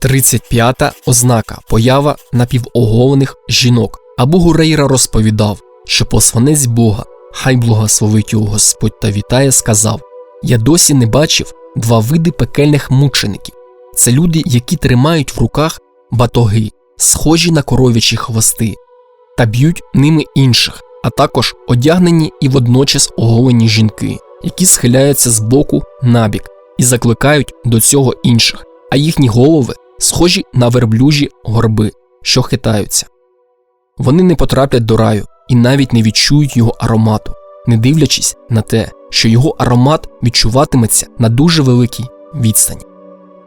35 ознака поява напівоголених жінок. Абу Гурейра розповідав, що посланець Бога, хай благословить його Господь та вітає, сказав: Я досі не бачив два види пекельних мучеників. Це люди, які тримають в руках батоги, схожі на коров'ячі хвости, та б'ють ними інших, а також одягнені і водночас оголені жінки, які схиляються з боку набік і закликають до цього інших, а їхні голови схожі на верблюжі горби, що хитаються. Вони не потраплять до раю і навіть не відчують його аромату, не дивлячись на те, що його аромат відчуватиметься на дуже великій відстані.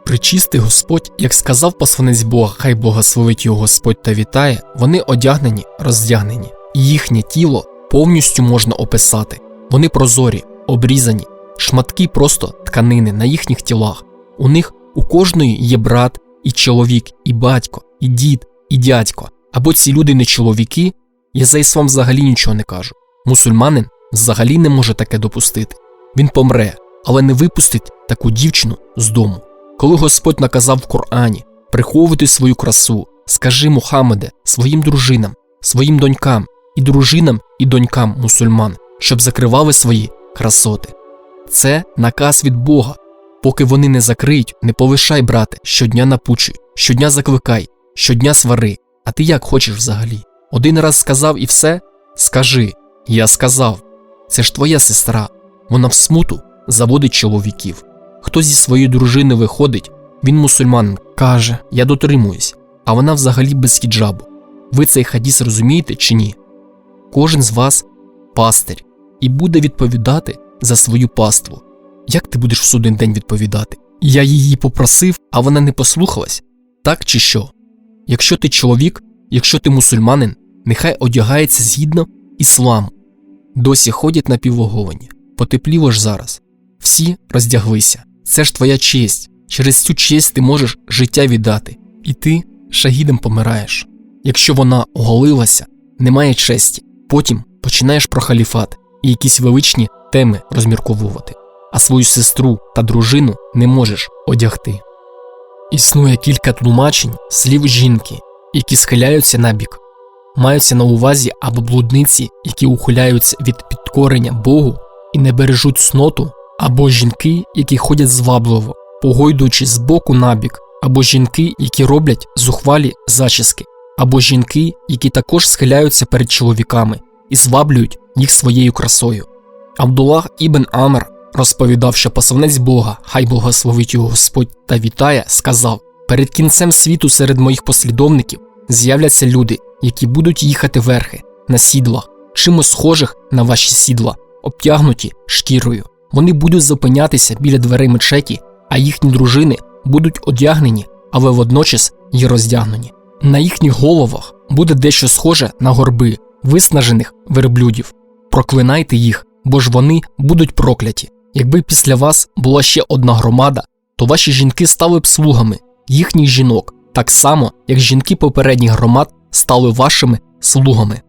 Причистий Господь, як сказав посланець Бога, хай благословить його Господь та вітає, вони одягнені, роздягнені, і їхнє тіло повністю можна описати. Вони прозорі, обрізані, шматки просто тканини на їхніх тілах. У них у кожної є брат, і чоловік, і батько, і дід, і дядько. Або ці люди не чоловіки, я за іслам взагалі нічого не кажу. Мусульманин взагалі не може таке допустити. Він помре, але не випустить таку дівчину з дому. Коли Господь наказав в Корані приховувати свою красу, скажи Мухаммеде своїм дружинам, своїм донькам і дружинам і донькам мусульман, щоб закривали свої красоти. Це наказ від Бога. Поки вони не закриють, не полишай, брате, щодня напучуй, щодня закликай, щодня свари. А ти як хочеш взагалі? Один раз сказав і все? Скажи, я сказав. Це ж твоя сестра. Вона в смуту заводить чоловіків. Хто зі своєї дружини виходить, він мусульманин, каже, я дотримуюсь, а вона взагалі без хіджабу. Ви цей хадіс розумієте чи ні? Кожен з вас пастир і буде відповідати за свою паству. Як ти будеш в судний день відповідати? Я її попросив, а вона не послухалась? Так чи що? Якщо ти чоловік, якщо ти мусульманин, нехай одягається згідно ісламу. Досі ходять на півоголені. Потепліло ж зараз. Всі роздяглися. Це ж твоя честь. Через цю честь ти можеш життя віддати, і ти шагідом помираєш. Якщо вона оголилася, немає честі, потім починаєш про халіфат і якісь величні теми розмірковувати, а свою сестру та дружину не можеш одягти. Існує кілька тлумачень слів жінки, які схиляються на бік, маються на увазі або блудниці, які ухиляються від підкорення Богу і не бережуть сноту, або жінки, які ходять звабливо, погойдуючись з боку на бік, або жінки, які роблять зухвалі зачіски, або жінки, які також схиляються перед чоловіками і зваблюють їх своєю красою. Абдуллах ібн Амр розповідав, що посланець Бога, хай благословить його Господь та вітає, сказав: перед кінцем світу серед моїх послідовників з'являться люди, які будуть їхати верхи на сідлах, чимось схожих на ваші сідла, обтягнуті шкірою. Вони будуть зупинятися біля дверей мечеті, а їхні дружини будуть одягнені, але водночас й роздягнені. На їхніх головах буде дещо схоже на горби виснажених верблюдів. Проклинайте їх, бо ж вони будуть прокляті. Якби після вас була ще одна громада, то ваші жінки стали б слугами їхніх жінок, так само як жінки попередніх громад стали вашими слугами.